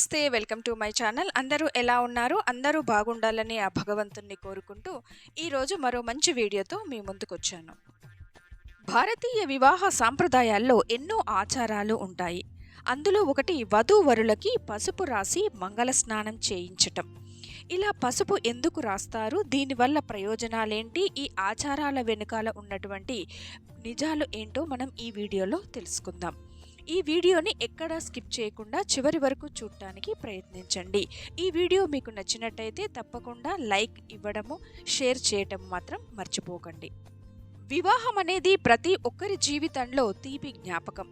నమస్తే welcome to my channel. అందరూ ఎలా ఉన్నారు? అందరూ బాగుండాలని ఆ భగవంతుణ్ణి కోరుకుంటూ ఈరోజు మరో మంచి వీడియోతో మీ ముందుకొచ్చాను. భారతీయ వివాహ సాంప్రదాయాల్లో ఎన్నో ఆచారాలు ఉంటాయి. అందులో ఒకటి వధూవరులకి పసుపు రాసి మంగళ స్నానం చేయించటం. ఇలా పసుపు ఎందుకు రాస్తారు? దీనివల్ల ప్రయోజనాలేంటి? ఈ ఆచారాల వెనుకాల ఉన్నటువంటి నిజాలు ఏంటో మనం ఈ వీడియోలో తెలుసుకుందాం. ఈ వీడియోని ఎక్కడా స్కిప్ చేయకుండా చివరి వరకు చూడటానికి ప్రయత్నించండి. ఈ వీడియో మీకు నచ్చినట్టయితే తప్పకుండా లైక్ ఇవ్వడము షేర్ చేయటం మాత్రం మర్చిపోకండి. వివాహం అనేది ప్రతి ఒక్కరి జీవితంలో తీపి జ్ఞాపకం.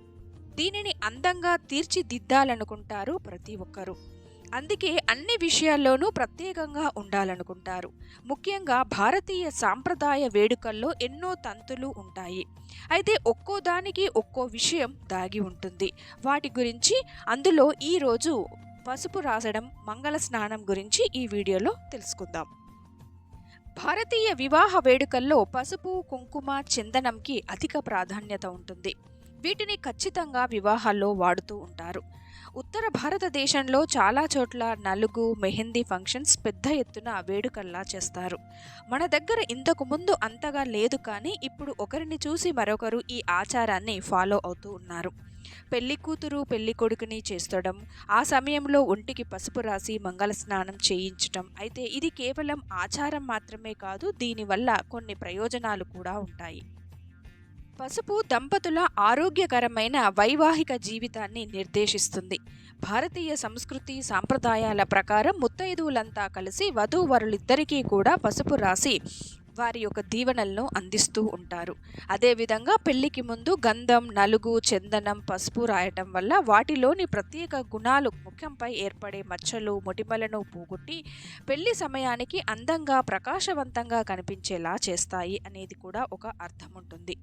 దీనిని అందంగా తీర్చిదిద్దాలనుకుంటారు ప్రతి ఒక్కరూ. అందుకే అన్ని విషయాల్లోనూ ప్రత్యేకంగా ఉండాలనుకుంటారు. ముఖ్యంగా భారతీయ సాంప్రదాయ వేడుకల్లో ఎన్నో తంతులు ఉంటాయి. అయితే ఒక్కో దానికి ఒక్కో విషయం దాగి ఉంటుంది. వాటి గురించి అందులో ఈరోజు పసుపు రాసడం మంగళ స్నానం గురించి ఈ వీడియోలో తెలుసుకుందాం. భారతీయ వివాహ వేడుకల్లో పసుపు కుంకుమ చందనంకి అధిక ప్రాధాన్యత ఉంటుంది. వీటిని ఖచ్చితంగా వివాహాల్లో వాడుతూ ఉంటారు. ఉత్తర భారతదేశంలో చాలా చోట్ల నలుగు మెహందీ ఫంక్షన్స్ పెద్ద ఎత్తున వేడుకల్లా చేస్తారు. మన దగ్గర ఇంతకు ముందు అంతగా లేదు కానీ ఇప్పుడు ఒకరిని చూసి మరొకరు ఈ ఆచారాన్ని ఫాలో అవుతూ ఉన్నారు. పెళ్ళి కూతురు పెళ్ళి కొడుకుని చేస్తడం ఆ సమయంలో ఒంటికి పసుపు రాసి మంగళ స్నానం చేయించటం అయితే ఇది కేవలం ఆచారం మాత్రమే కాదు దీనివల్ల కొన్ని ప్రయోజనాలు కూడా ఉంటాయి. పసుపు దంపతుల ఆరోగ్యకరమైన వైవాహిక జీవితాన్ని నిర్దేశిస్తుంది. భారతీయ సంస్కృతి సాంప్రదాయాల ప్రకారం ముత్తైదువులంతా కలిసి వధూవరులిద్దరికీ కూడా పసుపు రాసి వారి యొక్క దీవెనలను అందిస్తూ ఉంటారు. అదేవిధంగా పెళ్ళికి ముందు గంధం నలుగు చందనం పసుపు రాయటం వల్ల వాటిలోని ప్రత్యేక గుణాలు ముఖంపై ఏర్పడే మచ్చలు మొటిమలను పోగొట్టి పెళ్ళి సమయానికి అందంగా ప్రకాశవంతంగా కనిపించేలా చేస్తాయి అనేది కూడా ఒక అర్థం ఉంటుంది.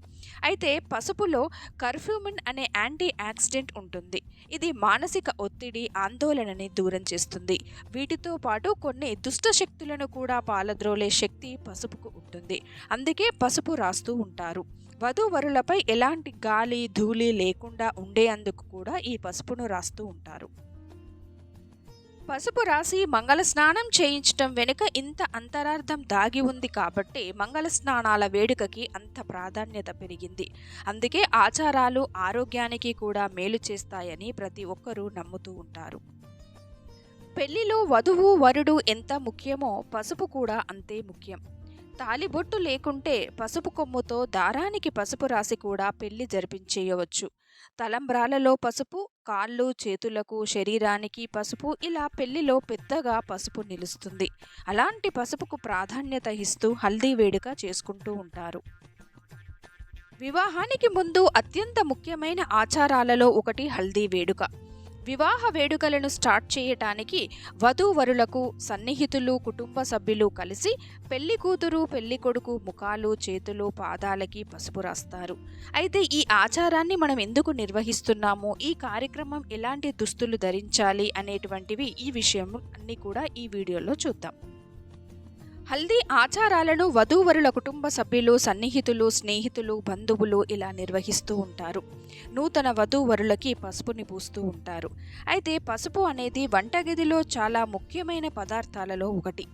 అయితే పసుపులో కర్ఫ్యూమిన్ అనే యాంటీ యాక్సిడెంట్ ఉంటుంది. ఇది మానసిక ఒత్తిడి ఆందోళనని దూరం చేస్తుంది. వీటితో పాటు కొన్ని దుష్ట శక్తులను కూడా పాలద్రోలే శక్తి పసుపుకు ఉంటుంది. అందుకే పసుపు రాస్తూ ఉంటారు. వధూవరులపై ఎలాంటి గాలి ధూళి లేకుండా ఉండేందుకు కూడా ఈ పసుపును రాస్తూ ఉంటారు. పసుపు రాసి మంగళ స్నానం చేయించటం వెనుక ఇంత అంతరార్థం దాగి ఉంది కాబట్టి మంగళ స్నానాల వేడుకకి అంత ప్రాధాన్యత పెరిగింది. అందుకే ఆచారాలు ఆరోగ్యానికి కూడా మేలు చేస్తాయని ప్రతి ఒక్కరూ నమ్ముతూ ఉంటారు. పెళ్ళిలో వధువు వరుడు ఎంత ముఖ్యమో పసుపు కూడా అంతే ముఖ్యం. తాలిబొట్టు లేకుంటే పసుపు కొమ్ముతో దారానికి పసుపు రాసి కూడా పెళ్ళి జరిపించేయవచ్చు. తలంబ్రాలలో పసుపు కాళ్ళు చేతులకు శరీరానికి పసుపు ఇలా పెళ్ళిలో పెద్దగా పసుపు నిలుస్తుంది. అలాంటి పసుపుకు ప్రాధాన్యత ఇస్తూ హల్దీ వేడుక చేసుకుంటూ ఉంటారు. వివాహానికి ముందు అత్యంత ముఖ్యమైన ఆచారాలలో ఒకటి హల్దీ వేడుక. వివాహ వేడుకలను స్టార్ట్ చేయటానికి వధూవరులకు సన్నిహితులు కుటుంబ సభ్యులు కలిసి పెళ్ళి కూతురు పెళ్ళి కొడుకు ముఖాలు చేతులు పాదాలకి పసుపు రాస్తారు. అయితే ఈ ఆచారాన్ని మనం ఎందుకు నిర్వహిస్తున్నాము? ఈ కార్యక్రమం ఎలాంటి దుస్తులు ధరించాలి అనేటువంటివి ఈ విషయం అన్ని కూడా ఈ వీడియోలో చూద్దాం. హల్దీ ఆచారాలను వధూవరుల కుటుంబ సభ్యులు సన్నిహితులు స్నేహితులు బంధువులు ఇలా నిర్వహిస్తూ ఉంటారు. నూతన వధూవరులకి పసుపుని పూస్తూ ఉంటారు. అయితే పసుపు అనేది వంటగదిలో చాలా ముఖ్యమైన పదార్థాలలో ఒకటి.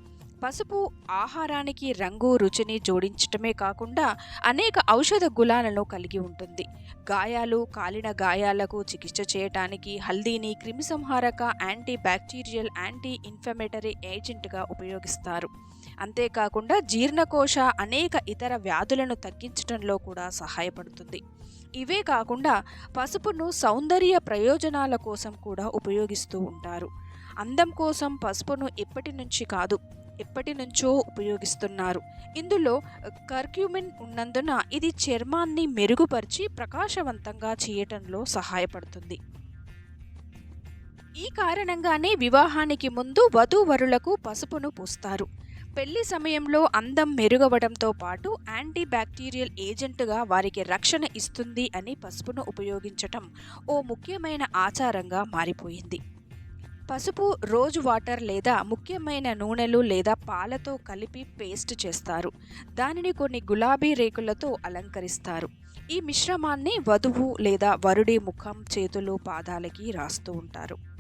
పసుపు ఆహారానికి రంగు రుచిని జోడించటమే కాకుండా అనేక ఔషధ గుణాలను కలిగి ఉంటుంది. గాయాలు కాలిన గాయాలకు చికిత్స చేయటానికి హల్దీని క్రిమిసంహారక యాంటీ బ్యాక్టీరియల్ యాంటీ ఇన్ఫ్లమేటరీ ఏజెంట్గా ఉపయోగిస్తారు. అంతేకాకుండా జీర్ణకోశ అనేక ఇతర వ్యాధులను తగ్గించడంలో కూడా సహాయపడుతుంది. ఇవే కాకుండా పసుపును సౌందర్య ప్రయోజనాల కోసం కూడా ఉపయోగిస్తూ ఉంటారు. అందం కోసం పసుపును ఎప్పటి నుంచి కాదు ఎప్పటి నుంచో ఉపయోగిస్తున్నారు. ఇందులో కర్క్యూమిన్ ఉన్నందున ఇది చర్మాన్ని మెరుగుపరిచి ప్రకాశవంతంగా చేయటంలో సహాయపడుతుంది. ఈ కారణంగానే వివాహానికి ముందు వధూవరులకు పసుపును పూస్తారు. పెళ్ళి సమయంలో అందం మెరుగవడంతో పాటు యాంటీ బ్యాక్టీరియల్ ఏజెంట్గా వారికి రక్షణ ఇస్తుంది అని పసుపును ఉపయోగించటం ఓ ముఖ్యమైన ఆచారంగా మారిపోయింది. పసుపు రోజ్ వాటర్ లేదా ముఖ్యమైన నూనెలు లేదా పాలతో కలిపి పేస్ట్ చేస్తారు. దానిని కొన్ని గులాబీ రేకులతో అలంకరిస్తారు. ఈ మిశ్రమాన్ని వధువు లేదా వరుడి ముఖం చేతులు పాదాలకి రాస్తూ ఉంటారు.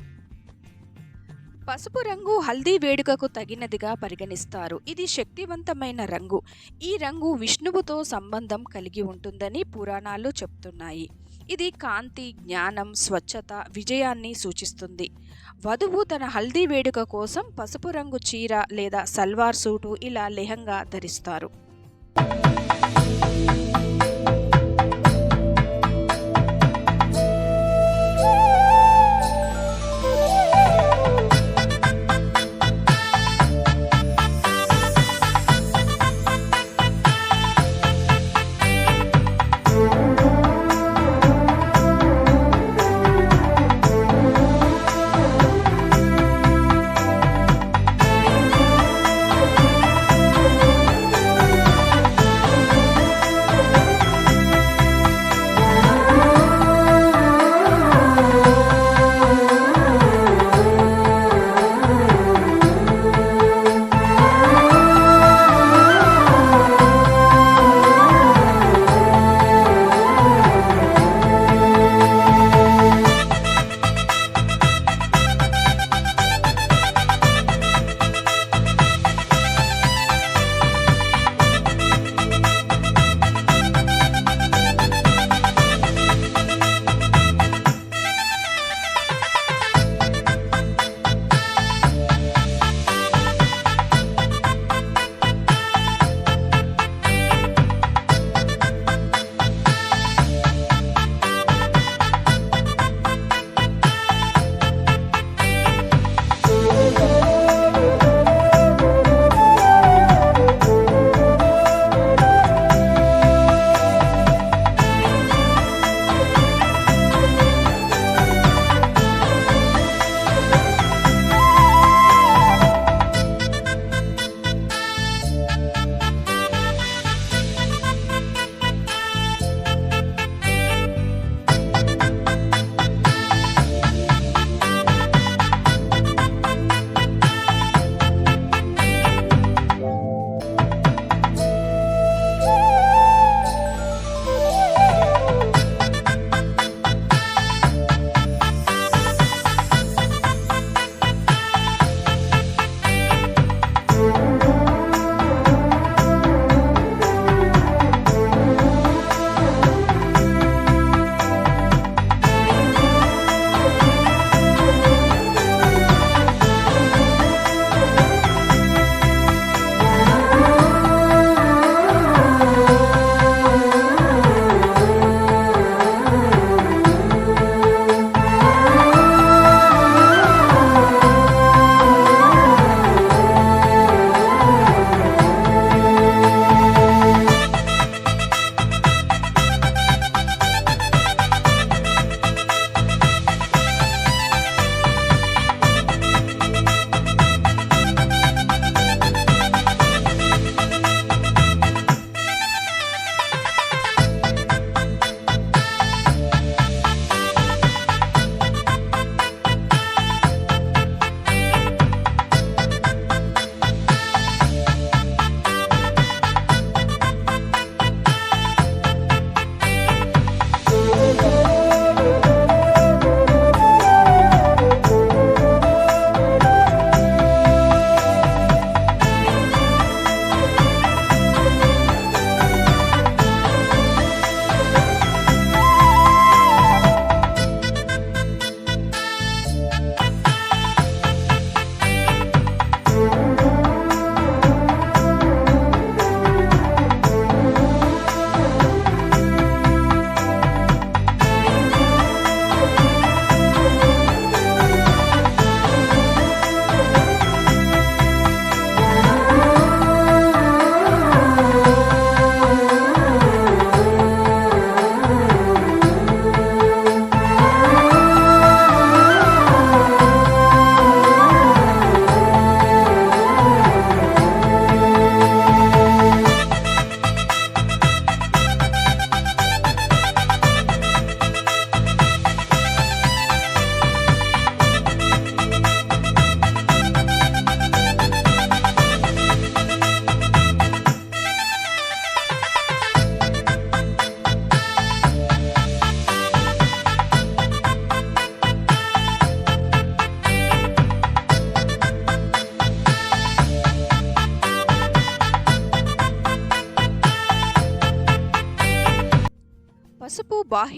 పసుపు రంగు హల్దీ వేడుకకు తగినదిగా పరిగణిస్తారు. ఇది శక్తివంతమైన రంగు. ఈ రంగు విష్ణువుతో సంబంధం కలిగి ఉంటుందని పురాణాలు చెప్తున్నాయి. ఇది కాంతి జ్ఞానం స్వచ్ఛత విజయాన్ని సూచిస్తుంది. వధువు తన హల్దీ వేడుక కోసం పసుపు రంగు చీర లేదా సల్వార్ సూటు ఇలా లెహంగా ధరిస్తారు.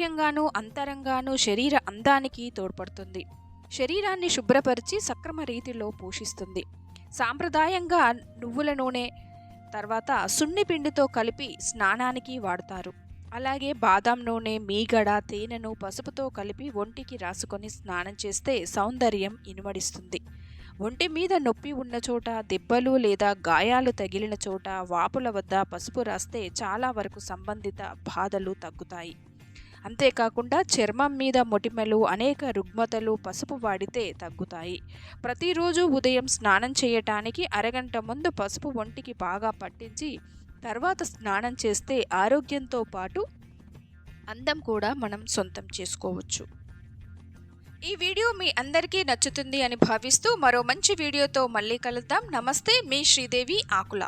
బాహ్యంగానూ అంతరంగానూ శరీర అందానికి తోడ్పడుతుంది. శరీరాన్ని శుభ్రపరిచి సక్రమ రీతిలో పోషిస్తుంది. సాంప్రదాయంగా నువ్వుల నూనె తర్వాత సున్ని పిండితో కలిపి స్నానానికి వాడతారు. అలాగే బాదం నూనె మీగడ తేనెను పసుపుతో కలిపి ఒంటికి రాసుకొని స్నానం చేస్తే సౌందర్యం ఇనుమడిస్తుంది. ఒంటి మీద నొప్పి ఉన్న చోట దెబ్బలు లేదా గాయాలు తగిలిన చోట వాపుల వద్ద పసుపు రాస్తే చాలా వరకు సంబంధిత బాధలు తగ్గుతాయి. అంతేకాకుండా చర్మం మీద మొటిమలు అనేక రుగ్మతలు పసుపు వాడితే తగ్గుతాయి. ప్రతిరోజు ఉదయం స్నానం చేయటానికి అరగంట ముందు పసుపు ఒంటికి బాగా పట్టించి తర్వాత స్నానం చేస్తే ఆరోగ్యంతో పాటు అందం కూడా మనం సొంతం చేసుకోవచ్చు. ఈ వీడియో మీ అందరికీ నచ్చుతుంది అని భావిస్తూ మరో మంచి వీడియోతో మళ్ళీ కలుద్దాం. నమస్తే మీ శ్రీదేవి ఆకుల.